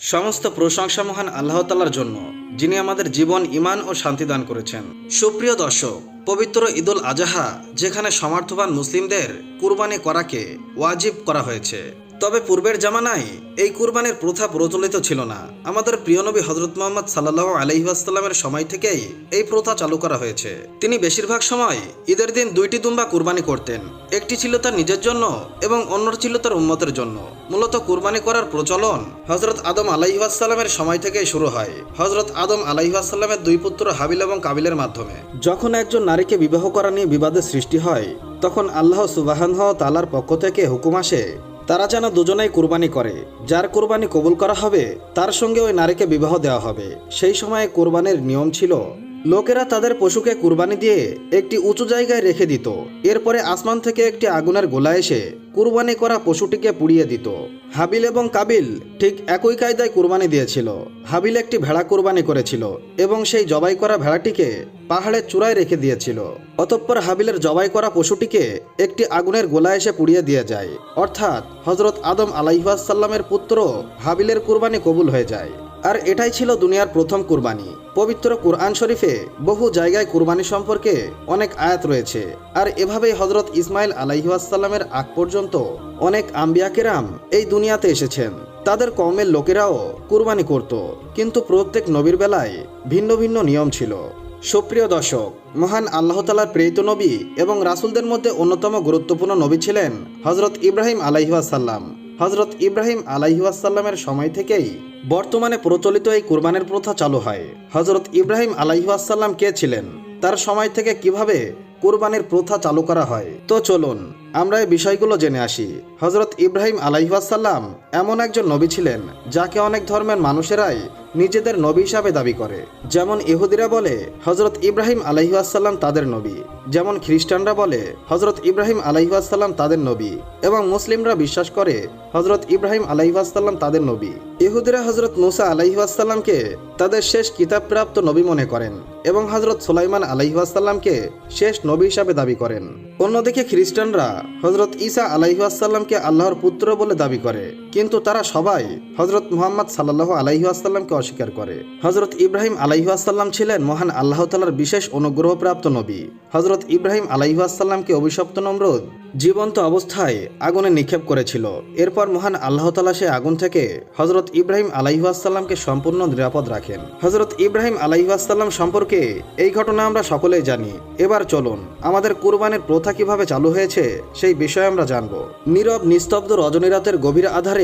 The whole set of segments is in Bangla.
সমস্ত প্রশংসা মহান আল্লাহ তালার জন্য, যিনি আমাদের জীবন ইমান ও শান্তি দান করেছেন। সুপ্রিয় দর্শক, পবিত্র ঈদুল আজহা, যেখানে সমর্থবান মুসলিমদের কুরবানি করাকে ওয়াজিব করা হয়েছে। তবে পূর্বের জামানায় এই কুরবানির প্রথা প্রচলিত ছিল না। আমাদের প্রিয় নবী হজরত মোহাম্মদ সাল্লাহ আলহিহাস্লামের সময় থেকেই এই প্রথা চালু করা হয়েছে। তিনি বেশিরভাগ সময় ঈদের দিন দুইটি দুম্বা কুরবানি করতেন। একটি ছিল তার নিজের জন্য এবং অন্যটি ছিল তার উম্মতের জন্য। মূলত কুরবানি করার প্রচলন হজরত আদম আলাইহাসাল্লামের সময় থেকেই শুরু হয়। হজরত আদম আলাইহাসাল্লামের দুই পুত্র হাবিল এবং কাবিলের মাধ্যমে। যখন একজন নারীকে বিবাহ করা নিয়ে বিবাদের সৃষ্টি হয়, তখন আল্লাহ সুবাহান তালার পক্ষ থেকে হুকুম আসে তারা যেন দুজনেই কোরবানি করে। যার কোরবানি কবুল করা হবে, তার সঙ্গে ওই নারীকে বিবাহ দেওয়া হবে। সেই সময়ে কোরবানির নিয়ম ছিল লোকেরা তাদের পশুকে কুরবানি দিয়ে একটি উঁচু জায়গায় রেখে দিত। এরপরে আসমান থেকে একটি আগুনের গোলা এসে কুরবানি করা পশুটিকে পুড়িয়ে দিত। হাবিল এবং কাবিল ঠিক একই কায়দায় কুরবানি দিয়েছিল। হাবিল একটি ভেড়া কুরবানি করেছিল এবং সেই জবাই করা ভেড়াটিকে পাহাড়ের চূড়ায় রেখে দিয়েছিল। অতঃপর হাবিলের জবাই করা পশুটিকে একটি আগুনের গোলা এসে পুড়িয়ে দিয়ে যায়। অর্থাৎ হজরত আদম আলাইহাসাল্লামের পুত্র হাবিলের কুরবানি কবুল হয়ে যায়। আর এটাই ছিল দুনিয়ার প্রথম কুরবানি। পবিত্র কুরআন শরীফে বহু জায়গায় কুরবানি সম্পর্কে অনেক আয়াত রয়েছে। আর এভাবেই হজরত ইসমাইল আলাইহাসাল্লামের আগ পর্যন্ত অনেক আম্বিয়াকেরাম এই দুনিয়াতে এসেছেন। তাদের কমের লোকেরাও কুরবানি করত। কিন্তু প্রত্যেক নবীর বেলায় ভিন্ন ভিন্ন নিয়ম ছিল। সুপ্রিয় দর্শক, মহান আল্লাহ তালার প্রেরিত নবী এবং রাসুলদের মধ্যে অন্যতম গুরুত্বপূর্ণ নবী ছিলেন হজরত ইব্রাহিম আলাইহাসাল্লাম হজরত ইব্রাহিম আলাইহাসাল্লামের সময় থেকেই বর্তমানে প্রচলিত এই কুরবানের প্রথা চালু হয়। হজরত ইব্রাহিম আলাইহাসাল্লাম কে ছিলেন? তার সময় থেকে কীভাবে কুরবানির প্রথা চালু করা হয়? তো চলুন আমরা এই বিষয়গুলো জেনে আসি। হজরত ইব্রাহিম আলাইহাসাল্লাম এমন একজন নবী ছিলেন, যাকে অনেক ধর্মের মানুষেরাই নিজেদের নবী হিসাবে দাবি করে। যেমন ইহুদিরা বলে হজরত ইব্রাহিম আলাইহাসাল্লাম তাদের নবী। যেমন খ্রিস্টানরা বলে হজরত ইব্রাহিম আলাইহাসাল্লাম তাদের নবী। এবং মুসলিমরা বিশ্বাস করে হজরত ইব্রাহিম আলাইহাসাল্লাম তাদের নবী। ইহুদিরা হজরত মুসা আলাইহাসাল্লামকে তাদের শেষ কিতাবপ্রাপ্ত নবী মনে করেন এবং হজরত সুলাইমান আলাইহাসাল্লামকে শেষ নবী হিসাবে দাবি করেন। অন্যদিকে খ্রিস্টানরা হজরত ঈসা আলাইহাসাল্লামকে আল্লাহর পুত্র বলে দাবি করে। কিন্তু তারা সবাই হজরত মুহাম্মদ সাল্লাহ আলাইহাসাল্লামকে অস্বীকার করে। হজরত ইব্রাহিম আলাইহাসাল্লাম ছিলেন মহান আল্লাহ তালার বিশেষ অনুগ্রহপ্রাপ্ত নবী। হজরত ইব্রাহিম আলাইহাসাল্লামকে অভিশপ্ত নমরুদ জীবন্ত অবস্থায় আগুনে নিক্ষেপ করেছিল। এরপর মহান আল্লাহ তালা সে আগুন থেকে হজরত ইব্রাহিম আলাইহাসাল্লামকে সম্পূর্ণ নিরাপদ রাখেন। হজরত ইব্রাহিম আলাইহাসাল্লাম সম্পর্কে এই ঘটনা আমরা সকলেই জানি। এবার চলুন, আমাদের কুরবানের প্রথা কীভাবে চালু হয়েছে সেই বিষয়ে আমরা জানব। নীরব, নিস্তব্ধ রজনীরাতের গভীর আধারে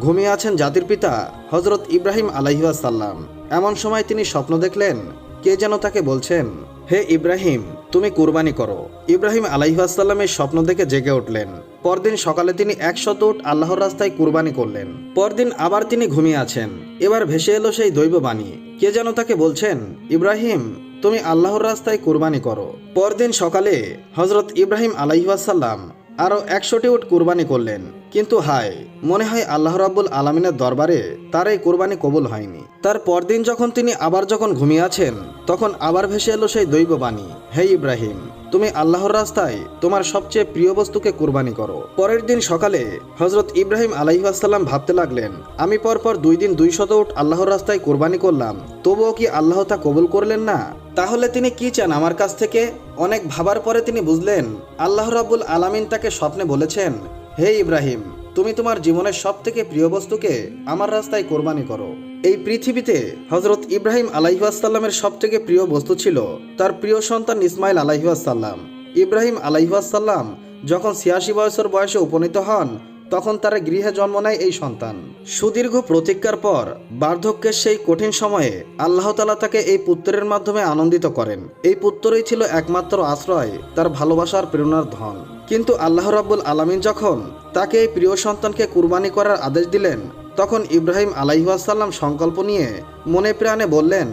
ঘুমিয়ে আছেন জাতির পিতা হজরত ইব্রাহিম আলাইহাসাল্লাম এমন সময় তিনি স্বপ্ন দেখলেন, কে যেন তাকে বলছেন, হে ইব্রাহিম, তুমি কুরবানি করো। ইব্রাহিম আলাইহাসাল্লামের স্বপ্ন দেখে জেগে উঠলেন। পরদিন সকালে তিনি একশত উট আল্লাহর রাস্তায় কুরবানি করলেন। পরদিন আবার তিনি ঘুমিয়ে আছেন। এবার ভেসে এলো সেই দৈব বাণী কে যেন তাকে বলছেন, ইব্রাহিম, তুমি আল্লাহর রাস্তায় কুরবানি করো। পরদিন সকালে হজরত ইব্রাহিম আলাইহাসাল্লাম আরও একশোটি উট কুরবানি করলেন। কিন্তু হায়, মনে হয় আল্লাহ রাব্বুল আলমিনের দরবারে তার এই কোরবানি কবুল হয়নি। তার পরদিন যখন তিনি আবার যখন ঘুমিয়ে আছেন, তখন আবার ভেসে এলো সেই দৈব বাণী, হে ইব্রাহিম, তুমি আল্লাহর রাস্তায় তোমার সবচেয়ে প্রিয় বস্তুকে কুরবানি করো। পরের দিন সকালে হজরত ইব্রাহিম আলাইহাসাল্লাম ভাবতে লাগলেন, আমি পরপর দুই দিন দুই শত উট আল্লাহর রাস্তায় কুরবানি করলাম, তবুও কি আল্লাহ তা কবুল করলেন না? তাহলে তিনি কি চান আমার কাছ থেকে? অনেক ভাবার পরে তিনি বুঝলেন, আল্লাহ রাব্বুল আলামিন তাকে স্বপ্নে বলেছেন হে ইব্রাহিম, তুমি তোমার জীবনের সব থেকে প্রিয় বস্তুকে আমার রাস্তায় কোরবানি করো। এই পৃথিবীতে হজরত ইব্রাহিম আলাইহাসাল্লামের সব থেকে প্রিয় বস্তু ছিল তার প্রিয় সন্তান ইসমাইল আলাইহাসাল্লাম ইব্রাহিম আলাইহাসাল্লাম যখন ছিয়াশি বছর বয়সে উপনীত হন তখন তার গৃহে জন্ম নেয় এই সন্তান। সুদীর্ঘ প্রতীক্ষার পর বার্ধক্যের সেই কঠিন সময়ে আল্লাহ তালা তাকে এই পুত্রের মাধ্যমে আনন্দিত করেন। এই পুত্রই ছিল একমাত্র আশ্রয়, তার ভালোবাসার প্রেরণার ধন। কিন্তু আল্লাহ রাব্বুল আলামিন যখন তাকে এই প্রিয় সন্তানকে কুরবানি করার আদেশ দিলেন, তখন ইব্রাহিম আলাইহাসাল্লাম সংকল্প নিয়ে মনে প্রাণে বললেন,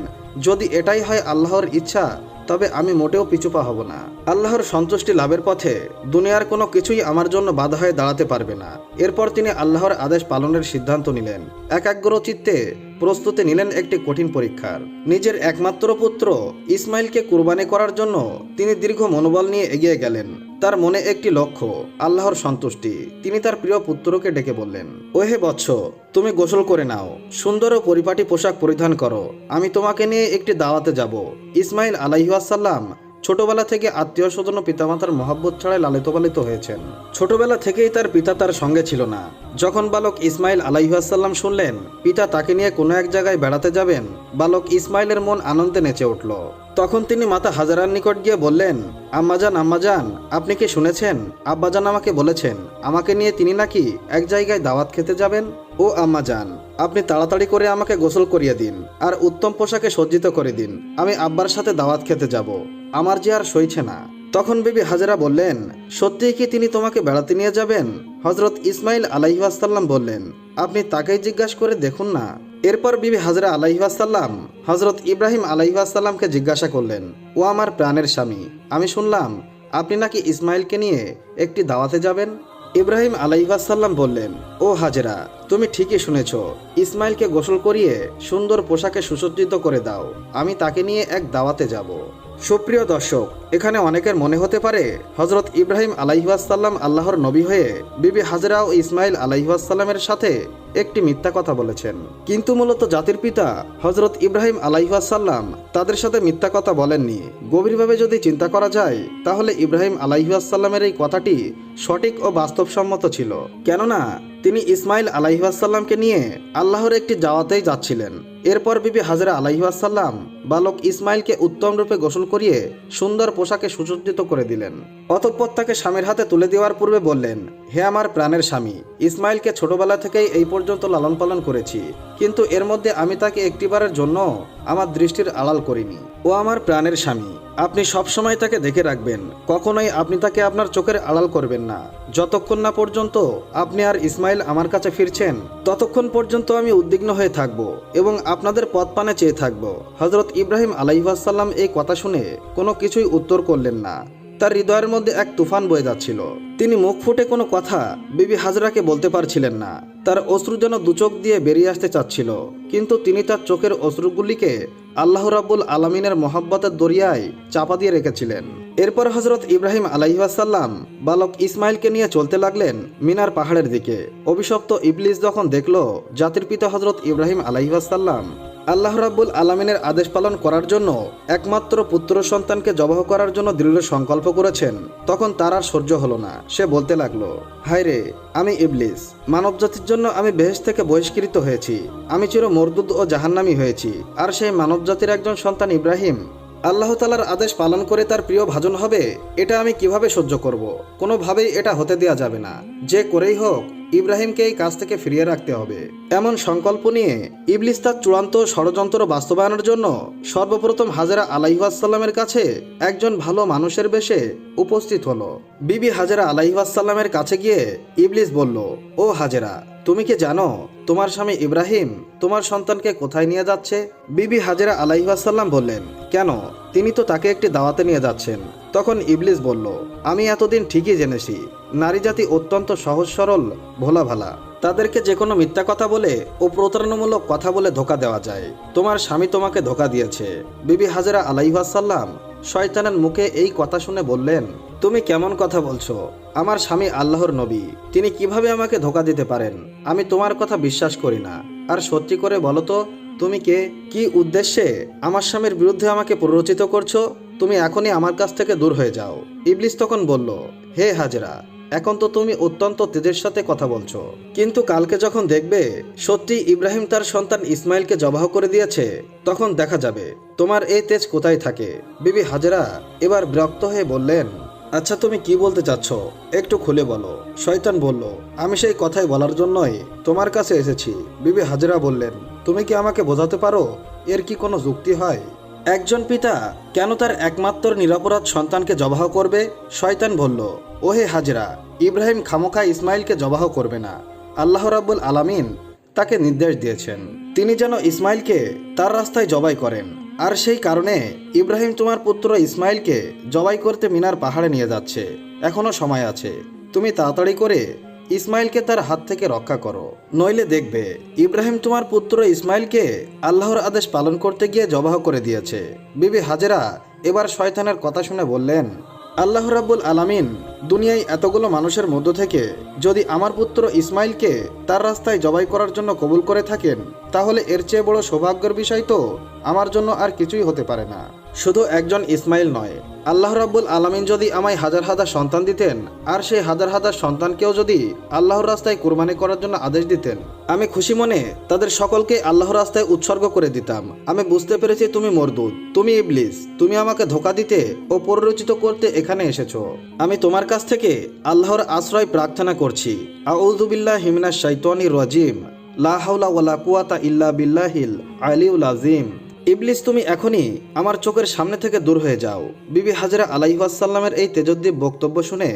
যদি এটাই হয় আল্লাহর ইচ্ছা তবে আমি মোটেও পিছুপা হব না। আল্লাহর সন্তুষ্টি লাভের পথে দুনিয়ার কোনো কিছুই আমার জন্য বাধা হয়ে দাঁড়াতে পারবে না। এরপর তিনি আল্লাহর আদেশ পালনের সিদ্ধান্ত নিলেন। একাগ্র চিত্তে প্রস্তুতি নিলেন একটি কঠিন পরীক্ষার। নিজের একমাত্র পুত্র ইসমাইলকে কুরবানি করার জন্য তিনি দীর্ঘ মনোবল নিয়ে এগিয়ে গেলেন। তার মনে একটি লক্ষ্য, আল্লাহর সন্তুষ্টি। তিনি তার প্রিয় পুত্রকে ডেকে বললেন, ওহে বৎস, তুমি গোসল করে নাও, সুন্দর ও পরিপাটি পোশাক পরিধান করো। আমি তোমাকে নিয়ে একটি দাওয়াতে যাব। ইসমাইল আলাইহাসাল্লাম ছোটবেলা থেকে আত্মীয় স্বজন ও পিতামাতার মহব্বত ছাড়াই লালিত পালিত হয়েছেন। ছোটবেলা থেকেই তার পিতা তার সঙ্গে ছিল না। যখন বালক ইসমাইল আলাইহাসাল্লাম শুনলেন, পিতা তাকে নিয়ে কোনো এক জায়গায় বেড়াতে যাবেন, বালক ইসমাইলের মন আনন্দে নেচে উঠল। তখন তিনি মাতা হাজারার নিকট গিয়ে বললেন আম্মাজান আম্মাজান আপনি কি শুনেছেন? আব্বাজান আমাকে বলেছেন, আমাকে নিয়ে তিনি নাকি এক জায়গায় দাওয়াত খেতে যাবেন? ও আম্মাজান আপনি তাড়াতাড়ি করে আমাকে গোসল করিয়ে দিন, আর উত্তম পোশাকে সজ্জিত করে দিন, আমি আব্বার সাথে দাওয়াত খেতে যাব। আমার যে আর সইছে না। তখন বিবি হাজারা বললেন, সত্যিই কি তিনি তোমাকে বেড়াতে নিয়ে যাবেন? হজরত ইসমাইল আলাইহাসাল্লাম বললেন, আপনি তাকেই জিজ্ঞাসা করে দেখুন না। এরপর বিবি হাজরা আলাইহাসাল্লাম হজরত ইব্রাহিম আলাইহাসাল্লামকে জিজ্ঞাসা করলেন, ও আমার প্রাণের স্বামী, আমি শুনলাম আপনি নাকি ইসমাইলকে নিয়ে একটি দাওয়াতে যাবেন? ইব্রাহিম আলাইহাসাল্লাম বললেন, ও হাজেরা, তুমি ঠিকই শুনেছ। ইসমাইলকে গোসল করিয়ে সুন্দর পোশাকে সুসজ্জিত করে দাও। আমি তাকে নিয়ে এক দাওয়াতে যাব। সুপ্রিয় দর্শক, এখানে অনেকের মনে হতে পারে হজরত ইব্রাহিম আলাইহাসাল্লাম আল্লাহর নবী হয়ে বিবি হাজরা ও ইসমাইল আলাইহাসাল্লামের সাথে একটি মিথ্যা কথা বলেছেন। কিন্তু মূলত জাতির পিতা হজরত ইব্রাহিম আলাইহাসাল্লাম তাদের সাথে মিথ্যা কথা বলেননি। গভীরভাবে যদি চিন্তা করা যায়, তাহলে ইব্রাহিম আলাইহাসাল্লামের এই কথাটি সঠিক ও বাস্তবসম্মত ছিল। কেননা, তিনি ইসমাইল আলাইহাসাল্লামকে নিয়ে আল্লাহর একটি জাওয়াতেই যাচ্ছিলেন। এরপর বিবি হাজরা আলাইহাসাল্লাম বালক ইসমাইলকে উত্তম রূপে গোসল করিয়ে সুন্দর পোশাকে সুসজ্জিত করে দিলেন। অতঃপর তাকে স্বামীর হাতে তুলে দেওয়ার পূর্বে বললেন, হে আমার প্রাণের স্বামী, ইসমাইলকে ছোটবেলা থেকেই এই পর্যন্ত লালন পালন করেছি। কিন্তু এর মধ্যে আমি তাকে একটিবারের জন্য আমার দৃষ্টির আড়াল করিনি। ও আমার প্রাণের স্বামী। আপনি সবসময় তাকে দেখে রাখবেন। কখনোই আপনি তাকে আপনার চোখের আড়াল করবেন না। যতক্ষণ না পর্যন্ত আপনি আর ইসমাইল আমার কাছে ফিরছেন, ততক্ষণ পর্যন্ত আমি উদ্বিগ্ন হয়ে থাকব এবং আপনাদের পথ পানে চেয়ে থাকব। হজরত ইব্রাহিম আলাইহাসাল্লাম এই কথা শুনে কোনো কিছুই উত্তর করলেন না। তার হৃদয়ের মধ্যে এক তুফান বয়ে যাচ্ছিল। তিনি মুখ ফুটে কোনো কথা বিবি হাজরাকে বলতে পারছিলেন না। তার অশ্রু যেন দুচোখ দিয়ে বেরিয়ে আসতে চাচ্ছিল, কিন্তু তিনি তার চোখের অশ্রুগুলিকে আল্লাহ রাব্বুল আলমিনের মহাব্বতের দরিয়ায় চাপা দিয়ে রেখেছিলেন। এরপর হজরত ইব্রাহিম আলাইহাসাল্লাম বালক ইসমাইলকে নিয়ে চলতে লাগলেন মিনার পাহাড়ের দিকে। অভিশপ্ত ইবলিস যখন দেখল জাতির পিতা হজরত ইব্রাহিম আলাইহাসাল্লাম আল্লাহ রাব্বুল আলমিনের আদেশ পালন করার জন্য একমাত্র পুত্র সন্তানকে জবাহ করার জন্য দৃঢ় সংকল্প করেছেন। তখন তার আর সহ্য হলো না। সে বলতে লাগল, হায় রে, আমি ইবলিস। মানব জাতির জন্য আমি বেহেশ থেকে বহিষ্কৃত হয়েছি। আমি চির মরদুদ ও জাহান্নামি হয়েছি। আর সেই মানব জাতির একজন সন্তান ইব্রাহিম, আল্লাহ তালার আদেশ পালন করে তার প্রিয় ভাজন হবে? এটা আমি কীভাবে সহ্য করব? কোনোভাবেই এটা হতে দেওয়া যাবে না। যে করেই হোক ইব্রাহিমকে এই কাজ থেকে ফিরিয়ে রাখতে হবে। এমন সংকল্প নিয়ে ইবলিস তার চূড়ান্ত ষড়যন্ত্র বাস্তবায়নের জন্য সর্বপ্রথম হাজারা আলাইহাসাল্লামের কাছে একজন ভালো মানুষের বেশে উপস্থিত হলো। বিবি হাজারা আলাইহাসাল্লামের কাছে গিয়ে ইবলিস বলল, ও হাজেরা, তুমি কি জানো তোমার স্বামী ইব্রাহিম তোমার সন্তানকে কোথায় নিয়ে যাচ্ছে? বিবি হাজেরা আলাইহাসাল্লাম বললেন, কেন? তিনি তো তাকে একটি দাওয়াতে নিয়ে যাচ্ছেন। তখন ইবলিস বলল, আমি এতদিন ঠিকই জেনেছি। নারী জাতি অত্যন্ত সহজ সরল, ভোলা ভালা। তাদেরকে যে কোনো মিথ্যা কথা বলে ও প্রতারণামূলক কথা বলে ধোকা দেওয়া যায়। তোমার স্বামী তোমাকে ধোকা দিয়েছে। বিবি হাজরা আলাইহাসাল্লাম শয়তানের মুখে এই কথা শুনে বললেন, তুমি কেমন কথা বলছো? আমার স্বামী আল্লাহর নবী। তিনি কীভাবে আমাকে ধোকা দিতে পারেন? আমি তোমার কথা বিশ্বাস করি না। আর সত্যি করে বলো তো তুমি কে? কি উদ্দেশ্যে? আমার স্বামীর বিরুদ্ধে আমাকে প্ররোচিত করছ? তুমি এখনই আমার কাছ থেকে দূর হয়ে যাও। ইবলিস তখন বলল, হে হাজরা, এখন তো তুমি অত্যন্ত তেজের সাথে কথা বলছো। কিন্তু কালকে যখন দেখবে, সত্যি ইব্রাহিম তার সন্তান ইসমাইলকে জবাহ করে দিয়েছে, তখন দেখা যাবে, তোমার এই তেজ কোথায় থাকে? বিবি হাজরা এবার বিরক্ত হয়ে বললেন আচ্ছা তুমি কি বলতে চাচ্ছ? একটু খুলে বলো। শয়তান বলল, আমি সেই কথাই বলার জন্যই তোমার কাছে এসেছি। বিবি হাজরা বললেন, তুমি কি আমাকে বোঝাতে পারো? এর কি কোনো যুক্তি হয়? একজন পিতা কেন তার একমাত্র নিরাপরাধ সন্তানকে জবাহ করবে? শয়তান বলল, ওহে হাজরা, ইব্রাহিম খামোখা ইসমাইলকে জবাহ করবে না। আল্লাহ রাব্বুল আলামিন তাকে নির্দেশ দিয়েছেন। তিনি যেন ইসমাইলকে তার রাস্তায় জবাই করেন। আর সেই কারণে ইব্রাহিম তোমার পুত্র ইসমাইলকে জবাই করতে মিনার পাহাড়ে নিয়ে যাচ্ছে। এখনও সময় আছে। তুমি তাড়াতাড়ি করে ইসমাইলকে তার হাত থেকে রক্ষা করো। নইলে দেখবে ইব্রাহিম তোমার পুত্র ইসমাইলকে আল্লাহর আদেশ পালন করতে গিয়ে জবাহ করে দিয়েছে। বিবি হাজেরা এবার শয়তানের কথা শুনে বললেন আল্লাহ রাব্বুল আলামিন দুনিয়ায় এতগুলো মানুষের মধ্য থেকে যদি আমার পুত্র ইসমাইলকে তার রাস্তায় জবাই করার জন্য কবুল করে থাকেন, তাহলে এর চেয়ে বড় সৌভাগ্যের বিষয় তো আমার জন্য আর কিছুই হতে পারে না। শুধু একজন ইসমাইল নয় আল্লাহ রাব্বুল আলামিন যদি আমায় হাজার হাজার সন্তান দিতেন, আর সেই হাজার হাজার সন্তানকেও যদি আল্লাহর রাস্তায় কোরবানি করার জন্য আদেশ দিতেন, আমি খুশি মনে তাদের সকলকে আল্লাহর রাস্তায় উৎসর্গ করে দিতাম। আমি বুঝতে পেরেছি তুমি মরদুদ তুমি ইবলিস, তুমি আমাকে ধোকা দিতে ও পরিরচিত করতে এখানে এসেছ। আমি তোমার কাছ থেকে আল্লাহর আশ্রয় প্রার্থনা করছি। আউযুবিল্লাহ হিমিনাশ শাইতানির রাজিম। লা হাওলা ওয়ালা কুওয়াতা ইল্লা বিল্লাহিল আলিউল আজিম ইবলিস, তুমি এখনই আমার চোখের সামনে থেকে দূর হয়ে যাও। বিবি হাজরা আলাইহাসাল্লামের এই তেজদ্দীপ বক্তব্য শুনে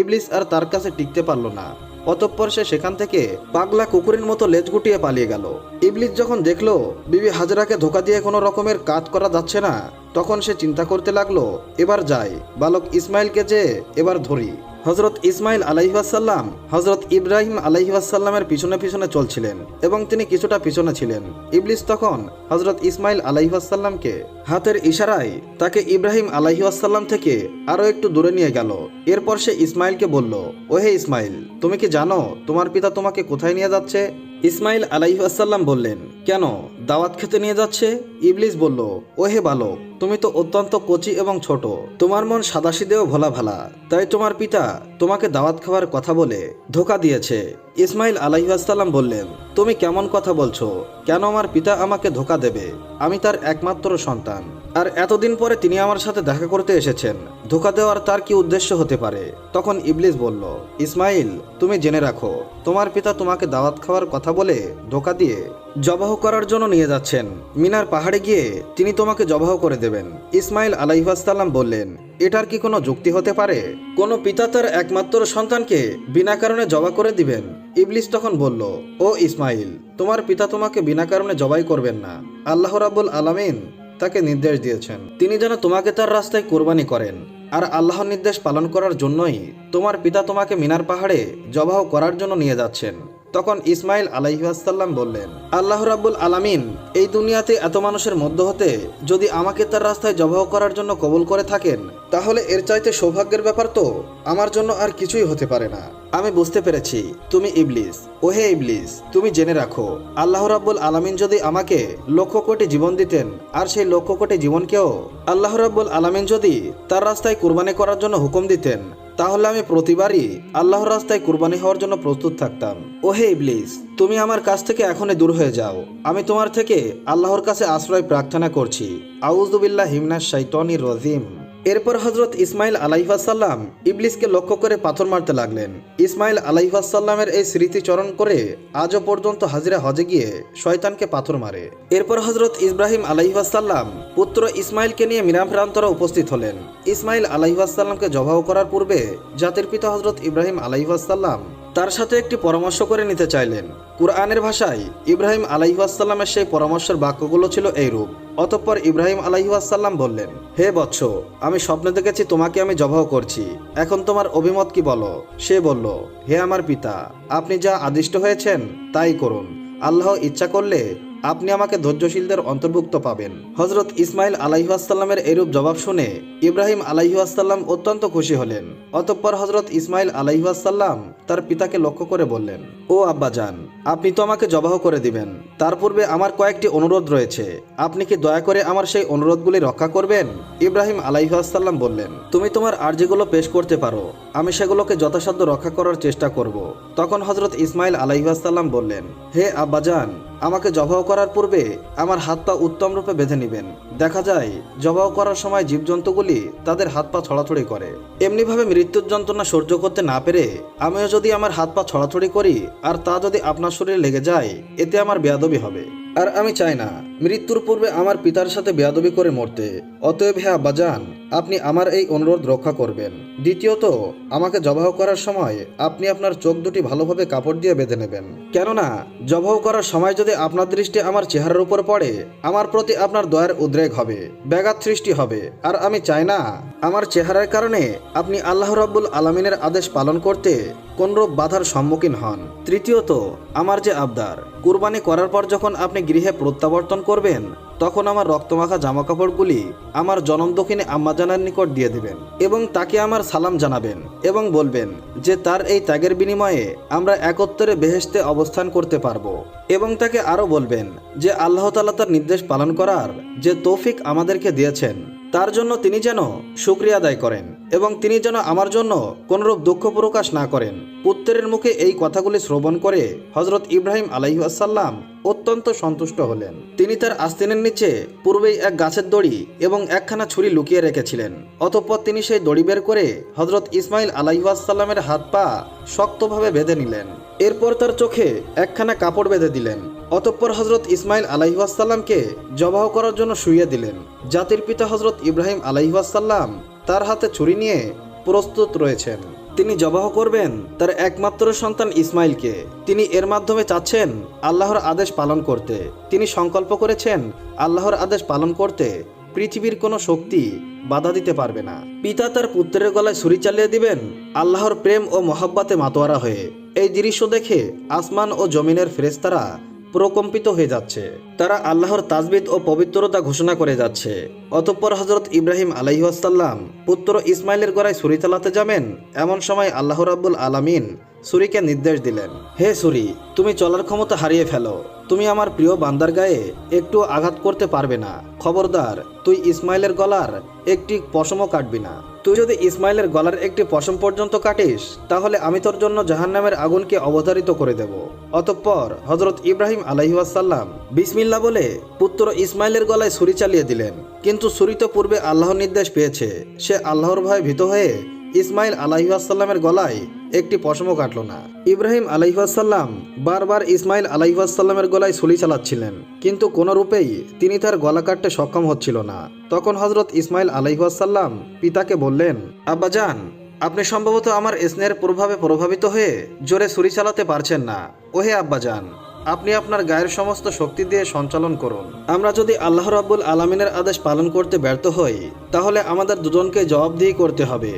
ইবলিস আর তার কাছে টিকতে পারল না। অতঃপর সে সেখান থেকে পাগলা কুকুরের মতো লেজ গুটিয়ে পালিয়ে গেল। ইবলিস যখন দেখল বিবি হাজরাকে ধোকা দিয়ে কোনো রকমের কাজ করা যাচ্ছে না, তখন সে চিন্তা করতে লাগল, এবার যাই, বালক ইসমাইলকে যে এবার ধরি। হজরত ইসমাইল আলাইহাসাল্লাম হজরত ইব্রাহিম আলাইহাসাল্লামের পিছনে পিছনে চলছিলেন এবং তিনি কিছুটা পিছনে ছিলেন। ইবলিস তখন হজরত ইসমাইল আলাইহাসাল্লামকে হাতের ইশারায় তাকে ইব্রাহিম আলাইহাসাল্লাম থেকে আরও একটু দূরে নিয়ে গেল। এরপর সে ইসমাইলকে বলল, ওহে ইসমাইল, তুমি কি জানো তোমার পিতা তোমাকে কোথায় নিয়ে যাচ্ছে? ইসমাইল আলাইহাসাল্লাম বললেন, কেন? দাওয়াত খেতে নিয়ে যাচ্ছে? ইবলিস বলল, ওহে বালক, তুমি তো অত্যন্ত কচি এবং ছোট। তোমার মন সাদাসিদেও ভোলা ভালা। তাই তোমার পিতা তোমাকে দাওয়াত খাওয়ার কথা বলে ধোকা দিয়েছে। ইসমাইল আলাইহাসাল্লাম বললেন, তুমি কেমন কথা বলছো? কেন আমার পিতা আমাকে ধোকা দেবে? আমি তার একমাত্র সন্তান। আর এতদিন পরে তিনি আমার সাথে দেখা করতে এসেছেন। ধোকা দেওয়ার তার কি উদ্দেশ্য হতে পারে? তখন ইবলিস বলল, ইসমাইল, তুমি জেনে রাখো, তোমার পিতা তোমাকে দাওয়াত খাওয়ার কথা বলে ধোকা দিয়ে জবাহ করার জন্য নিয়ে যাচ্ছেন। মিনার পাহাড়ে গিয়ে তিনি তোমাকে জবাহ করে দেবেন। ইসমাইল আলাইহাসাল্লাম বললেন, এটার কি কোনো যুক্তি হতে পারে? কোনো পিতা তার একমাত্র সন্তানকে বিনা কারণে জবা করে দিবেন? ইবলিস তখন বলল, ও ইসমাইল, তোমার পিতা তোমাকে বিনা কারণে জবাই করবেন না। আল্লাহ রাব্বুল আলামিন তাকে নির্দেশ দিয়েছেন। তিনি যেন তোমাকে তার রাস্তায় কোরবানি করেন। আর আল্লাহর নির্দেশ পালন করার জন্যই তোমার পিতা তোমাকে মিনার পাহাড়ে জবাহ করার জন্য নিয়ে যাচ্ছেন। তখন ইসমাইল আলাইহাসাল্লাম বললেন, আল্লাহ রাব্বুল আলামিন, এই দুনিয়াতে এত মানুষের মধ্য হতে যদি আমাকে তার রাস্তায় জবাহ করার জন্য কবুল করে থাকেন, তাহলে এর চাইতে সৌভাগ্যের ব্যাপার তো আমার জন্য আর কিছুই হতে পারে না। আমি বুঝতে পেরেছি, তুমি ইবলিস, ওহে ইবলিস, তুমি জেনে রাখো, আল্লাহ রাব্বুল আলামিন যদি আমাকে লক্ষ কোটি জীবন দিতেন, আর সেই লক্ষ কোটি জীবনকেও আল্লাহ রাব্বুল আলামিন যদি তার রাস্তায় কুরবানি করার জন্য হুকুম দিতেন তাহলে আমি প্রতিবারই আল্লাহর রাস্তায় কুরবানি হওয়ার জন্য প্রস্তুত থাকতাম। ও হে ইবলিস, তুমি আমার কাছ থেকে এখনই দূর হয়ে যাও। আমি তোমার থেকে আল্লাহর কাছে আশ্রয় প্রার্থনা করছি। আউজুবিল্লাহ হিমনাস শাইতানির রজিম। এরপর হজরত ইসমাইল আলাইহাসাল্লাম ইবলিসকে লক্ষ্য করে পাথর মারতে লাগলেন। ইসমাইল আলাইহাসাল্লামের এই স্মৃতিচরণ করে আজও পর্যন্ত হাজিরা হজে গিয়ে শয়তানকে পাথর মারে। এরপর হজরত ইব্রাহিম আলাইহাসাল্লাম পুত্র ইসমাইলকে নিয়ে মিরাম প্রান্তরা উপস্থিত হলেন। ইসমাইল আলাইহাসাল্লামকে জবাহ করার পূর্বে জাতির পিতা হজরত ইব্রাহিম আলাইহাসাল্লাম তার সাথে একটি পরামর্শ করে নিতে চাইলেন। কুরআনের ভাষায় ইব্রাহিম আলাইহাসাল্লামের সেই পরামর্শের বাক্যগুলো ছিল এইরূপ। অতঃপর ইব্রাহিম আলাইহাসাল্লাম বললেন, হে বৎস, আমি স্বপ্ন দেখেছি তোমাকে আমি জবাহ করছি। এখন তোমার অভিমত কি বলো? সে বলল, হে আমার পিতা, আপনি যা আদিষ্ট হয়েছেন তাই করুন। আল্লাহ ইচ্ছা করলে আপনি আমাকে ধৈর্যশীলদের অন্তর্ভুক্ত পাবেন। হজরত ইসমাইল আলাইহাসাল্লামের এরূপ জবাব শুনে ইব্রাহিম আলাইহাসাল্লাম অত্যন্ত খুশি হলেন। অতঃপর হজরত ইসমাইল আলাইহাসাল্লাম তার পিতাকে লক্ষ্য করে বললেন, ও আব্বাজান আপনি তো আমাকে জবাহ করে দিবেন। তার পূর্বে আমার কয়েকটি অনুরোধ রয়েছে। আপনি কি দয়া করে আমার সেই অনুরোধগুলি রক্ষা করবেন? ইব্রাহিম আলাইহাসাল্লাম বললেন, তুমি তোমার আর্জিগুলো পেশ করতে পারো। আমি সেগুলোকে যথাসাধ্য রক্ষা করার চেষ্টা করব। তখন হজরত ইসমাইল আলাইহাসাল্লাম বললেন, হে আব্বাজান আমাকে জবাহ করার পূর্বে আমার হাত পা উত্তমরূপে বেঁধে নেবেন। দেখা যায় জবাহ করার সময় জীবজন্তুগুলি তাদের হাত পা ছড়াছড়ি করে। এমনিভাবে মৃত্যুর যন্ত্রণা সহ্য করতে না পেরে আমিও যদি আমার হাত পা ছড়াছড়ি করি, আর তা যদি আপনার শরীরে লেগে যায়, এতে আমার বেয়াদবি হবে। আর আমি চাই না মৃত্যুর পূর্বে আমার পিতার সাথে বেয়াদবি করে মরতে। অতএব হে আব্বাজান আপনি আমার এই অনুরোধ রক্ষা করবেন। দ্বিতীয়ত, আমাকে জবাহ করার সময় আপনি আপনার চোখ দুটি ভালোভাবে কাপড় দিয়ে বেঁধে নেবেন। কেননা, জবাহ করার সময় যদি আপনার দৃষ্টি আমার চেহারার উপর পড়ে, আমার প্রতি আপনার দয়ার উদ্রেক হবে, ব্যাঘাত সৃষ্টি হবে। আর আমি চাই না, আমার চেহারার কারণে আপনি আল্লাহ রাব্বুল আলমিনের আদেশ পালন করতে কোনরূপ বাধার সম্মুখীন হন। তৃতীয়ত, আমার যে আবদার, কুরবানি করার পর যখন আপনি গৃহে প্রত্যাবর্তন করবেন, তখন আমার রক্তমাখা জামাকাপড়গুলি আমার জনম দক্ষিণে আম্মাজানের নিকট দিয়ে দিবেন এবং তাকে আমার সালাম জানাবেন এবং বলবেন যে তার এই ত্যাগের বিনিময়ে আমরা একত্রে বেহেশতে অবস্থান করতে পারব এবং তাকে আরও বলবেন যে আল্লাহ তালা তার নির্দেশ পালন করার যে তৌফিক আমাদেরকে দিয়েছেন, তার জন্য তিনি যেন শুক্রিয়া আদায় করেন এবং তিনি যেন আমার জন্য কোনরূপ দুঃখ প্রকাশ না করেন। পুত্রের মুখে এই কথাগুলি শ্রবণ করে হজরত ইব্রাহিম আলাইহাসাল্লাম অত্যন্ত সন্তুষ্ট হলেন। তিনি তার আস্তিনের নিচে পূর্বেই এক গাছের দড়ি এবং একখানা ছুরি লুকিয়ে রেখেছিলেন। অতঃপর তিনি সেই দড়ি বের করে হজরত ইসমাইল আলাইহাসাল্লামের হাত পা শক্তভাবে বেঁধে নিলেন। এরপর তার চোখে একখানা কাপড় বেঁধে দিলেন। অতঃপর হজরত ইসমাইল আলাইহাসাল্লামকে জবাহ করার জন্য শুইয়ে দিলেন। জাতির পিতা হজরত ইব্রাহিম আলাইহাসাল্লাম তার হাতে ছুরি নিয়ে প্রস্তুত রয়েছেন। তিনি জবাহ করবেন তার একমাত্র সন্তান ইসমাইলকে। তিনি এর মাধ্যমে চাচ্ছেন আল্লাহর আদেশ পালন করতে। তিনি সংকল্প করেছেন আল্লাহর আদেশ পালন করতে। পৃথিবীর কোনো শক্তি বাধা দিতে পারবে না। পিতা তার পুত্রের গলায় ছুরি চালিয়ে দিবেন আল্লাহর প্রেম ও মহাব্বাতে মাতোয়ারা হয়ে। এই দৃশ্য দেখে আসমান ও জমিনের ফেরেস্তারা প্রকম্পিত হয়ে যাচ্ছে। তারা আল্লাহর তাজবিদ ও পবিত্রতা ঘোষণা করে যাচ্ছে। অতঃপর হজরত ইব্রাহিম আলাইহাসাল্লাম পুত্র ইসমাইলের গড়ায় ছুরি চালাতে যাবেন। এমন সময় আল্লাহর আব্বুল আলামিন সুরিকে নির্দেশ দিলেন, হে সুরি, তুমি চলার ক্ষমতা হারিয়ে ফেলো। তুমি আমার প্রিয় বান্দার গায়ে একটু আঘাত করতে পারবে না। খবরদার, তুই ইসমাইলের গলার একটি পশমও কাটবি না। তুই যদি ইসমাইলের গলার একটি পশম পর্যন্ত কাটিস, তাহলে আমি তোর জন্য জাহান্নামের আগুনকে অবতারিত করে দেব। অতঃপর হজরত ইব্রাহিম আলাইহাসাল্লাম বিসমিল্লা বলে পুত্র ইসমাইলের গলায় ছুরি চালিয়ে দিলেন। কিন্তু ছুরি তো পূর্বে আল্লাহর নির্দেশ পেয়েছে। সে আল্লাহর ভয়ে ভীত হয়ে ইসমাইল আলাইহাসাল্লামের গলায় একটি পশমও কাটল না। ইব্রাহিম আলাইহাসাল্লাম বারবার ইসমাইল আলাইহাসাল্লামের গলায় ছুরি চালাচ্ছিলেন, কিন্তু কোনো রূপেই তিনি তার গলা কাটতে সক্ষম হচ্ছিল না। তখন হজরত ইসমাইল আলাইহাসাল্লাম পিতাকে বললেন আব্বাজান আপনি সম্ভবত আমার স্নেহের প্রভাবে প্রভাবিত হয়ে জোরে ছুরি চালাতে পারছেন না। ওহে আব্বাজান আপনি আপনার গায়ের সমস্ত শক্তি দিয়ে সঞ্চালন করুন। আমরা যদি আল্লাহ রাব্বুল আলমিনের আদেশ পালন করতে ব্যর্থ হই, তাহলে আমাদের দুজনকে জবাবদিহি করতে হবে।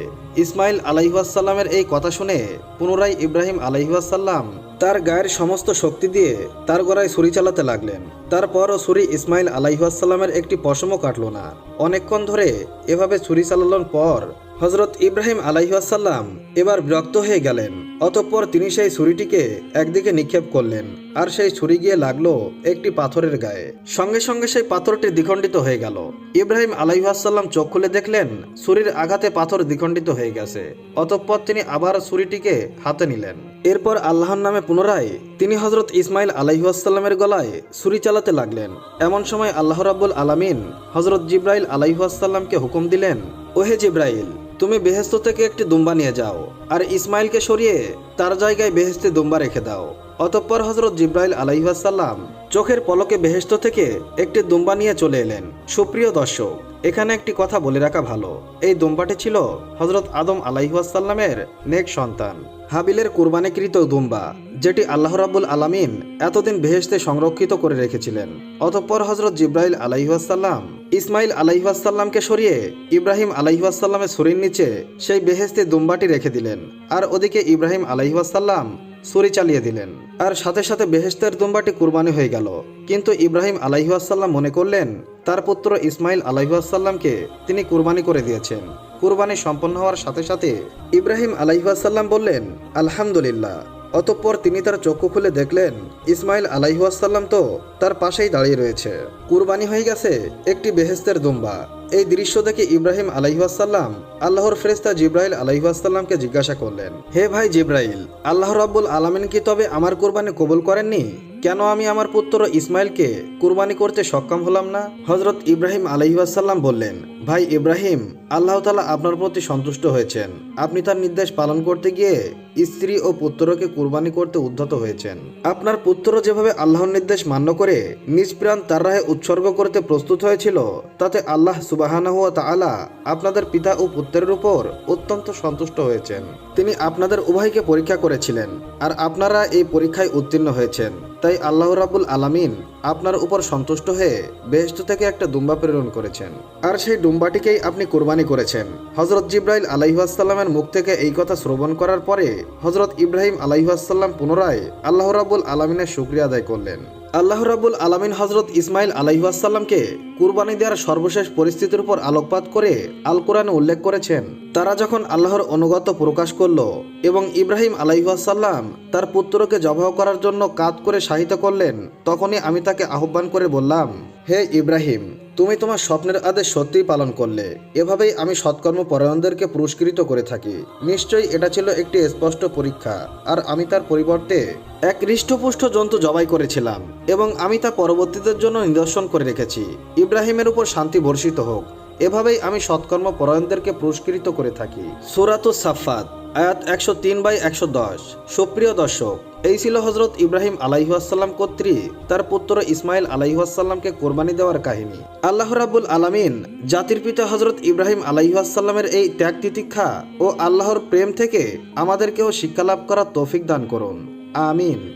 ইসমাইল আলাইহাসাল্লামের এই কথা শুনে পুনরায় ইব্রাহিম আলাইহাসাল্লাম তার গায়ের সমস্ত শক্তি দিয়ে তার গড়ায় ছুরি চালাতে লাগলেন। তারপরও ছুরি ইসমাইল আলাইহাসাল্লামের একটি পশমও কাটল না। অনেকক্ষণ ধরে এভাবে ছুরি চালানোর পর হজরত ইব্রাহিম আলাইহাসাল্লাম এবার বিরক্ত হয়ে গেলেন। অতঃপর তিনি সেই ছুরিটিকে একদিকে নিক্ষেপ করলেন আর সেই ছুরি গিয়ে লাগল একটি পাথরের গায়ে। সঙ্গে সঙ্গে সেই পাথরটি দ্বিখণ্ডিত হয়ে গেল। ইব্রাহিম আলাইহাসাল্লাম চোখ খুলে দেখলেন ছুরির আঘাতে পাথর দ্বিখণ্ডিত হয়ে গেছে। অতঃপর তিনি আবার ছুরিটিকে হাতে নিলেন। এরপর আল্লাহর নামে পুনরায় তিনি হজরত ইসমাইল আলাইহাসাল্লামের গলায় ছুরি চালাতে লাগলেন। এমন সময় আল্লাহ রাব্বুল আলামিন হজরত জিব্রাইল আলাইহাসাল্লামকে হুকুম দিলেন, ওহে জিব্রাইল তুমি বেহেস্ত থেকে একটি দুম্বা নিয়ে যাও, আর ইসমাইলকে সরিয়ে তার জায়গায় বেহেস্তে দুম্বা রেখে দাও। অতঃপর হজরত জিব্রাইল আলাইহাসাল্লাম চোখের পলকে বেহেস্ত থেকে একটি দুম্বা নিয়ে চলে এলেন। সুপ্রিয় দর্শক, এখানে একটি কথা বলে রাখা ভালো। এই দুম্বাটি ছিল হজরত আদম আলাইহাসাল্লামের নেক সন্তান। হাবিলের কুরবানিকৃত দুম্বা। যেটি আল্লাহ রাবুল আলামিন এতদিন বেহেস্তে সংরক্ষিত করে রেখেছিলেন। অতঃপর হজরত জিব্রাইল আলাইহাসাল্লাম ইসমাইল আলাইহাসাল্লামকে সরিয়ে ইব্রাহিম আলাইহাসাল্লামের শরীর নিচে সেই বেহেস্তে দুম্বাটি রেখে দিলেন আর ওদিকে ইব্রাহিম আলাইহাসাল্লাম ছুরি চালিয়ে দিলেন। আর সাথে সাথে বেহেস্তের দুম্বাটি কুরবানি হয়ে গেল। কিন্তু ইব্রাহিম আলাইহাসাল্লাম মনে করলেন, তার পুত্র ইসমাইল আলাইহাসাল্লামকে তিনি কুরবানি করে দিয়েছেন। কুরবানি সম্পন্ন হওয়ার সাথে সাথে ইব্রাহিম আলাইহাসাল্লাম বললেন, আলহামদুলিল্লাহ। অতঃপর তিনি তার চক্ষু খুলে দেখলেন, ইসমাইল আলাইহুয়াসাল্লাম তো তার পাশেই দাঁড়িয়ে রয়েছে। কুরবানি হয়ে গেছে একটি বেহেস্তের দুম্বা। এই দৃশ্য দেখে ইব্রাহিম আলাইহাসাল্লাম আল্লাহর ফেরেস্তা জিব্রাইল আলাইহাসাল্লামকে জিজ্ঞাসা করলেন, হে ভাই জিব্রাইল, আল্লাহ রাব্বুল আলমিন কি তবে আমার কুরবানি কবুল করেননি? কেন আমি আমার পুত্র ইসমাইলকে কুরবানি করতে সক্ষম হলাম না? হজরত ইব্রাহিম আলহিবাসাল্লাম বললেন, ভাই ইব্রাহিম, আল্লাহ তালা আপনার প্রতি সন্তুষ্ট হয়েছেন। আপনি তার নির্দেশ পালন করতে গিয়ে স্ত্রী ও পুত্রকে কুরবানি করতে উদ্ধত হয়েছেন। আপনার পুত্র যেভাবে আল্লাহর নির্দেশ মান্য করে নিজ প্রাণ তার রাহে উৎসর্গ করতে প্রস্তুত হয়েছিল, তাতে আল্লাহ সুবাহানাহুয়া তাআলা আপনাদের পিতা ও পুত্রের উপর অত্যন্ত সন্তুষ্ট হয়েছেন। তিনি আপনাদের উভয়কে পরীক্ষা করেছিলেন, আর আপনারা এই পরীক্ষায় উত্তীর্ণ হয়েছেন। তাই আল্লাহ রাবুল আলামিন আপনার উপর সন্তুষ্ট হয়ে বেহেস্ত থেকে একটা দুম্বা প্রেরণ করেছেন। আর সেই ডুম্বাটিকেই আপনি কোরবানি করেছেন। হজরত জিব্রাইল আলাইহাসাল্লামের মুখ থেকে এই কথা শ্রবণ করার পরে হজরত ইব্রাহিম আলাইহাসাল্লাম পুনরায় আল্লাহ রাবুল আলমিনের শুক্রিয়া আদায় করলেন। আল্লাহ রাবুল আলমিন হজরত ইসমাইল আলাইহাসাল্লামকে কুরবানি দেওয়ার সর্বশেষ পরিস্থিতির উপর আলোকপাত করে আল কোরআনে উল্লেখ করেছেন। তারা যখন আল্লাহর অনুগত প্রকাশ করল এবং ইব্রাহিম আলাইহাসাল্লাম তার পুত্রকে জবাহ করার জন্য কাত করে সাহিত্য করলেন, তখনই আমি তাকে আহ্বান করে বললাম হে ইব্রাহিম, তুমি তোমার স্বপ্নের আদেশ সত্যিই পালন করলে। এভাবেই আমি সৎকর্ম পরায়ণদেরকে পুরস্কৃত করে থাকি। নিশ্চয়ই এটা ছিল একটি স্পষ্ট পরীক্ষা, আর আমি তার পরিবর্তে এক হৃষ্টপুষ্ট জন্তু জবাই করেছিলাম, এবং আমি তা পরবর্তীদের জন্য নিদর্শন করে রেখেছি। ইব্রাহিমের উপর শান্তি বর্ষিত হোক। এভাবেই আমি সৎকর্ম পরায়ণদেরকে পুরস্কৃত করে থাকি। সুরাতুস সাফাত আয়াত একশো তিন বাই একশো দশ। সুপ্রিয় দর্শক, এই ছিল হজরত ইব্রাহিম আলাইহাসাল্লাম কর্তৃক তার পুত্র ইসমাইল আলাইহাসাল্লামকে কোরবানি দেওয়ার কাহিনী। আল্লাহ রাবুল আলামিন জাতির পিতা হজরত ইব্রাহিম আলাইহাসাল্লামের এই ত্যাগ তিতিক্ষা ও আল্লাহর প্রেম থেকে আমাদেরকেও শিক্ষা লাভ করার তৌফিক দান করুন। আমিন।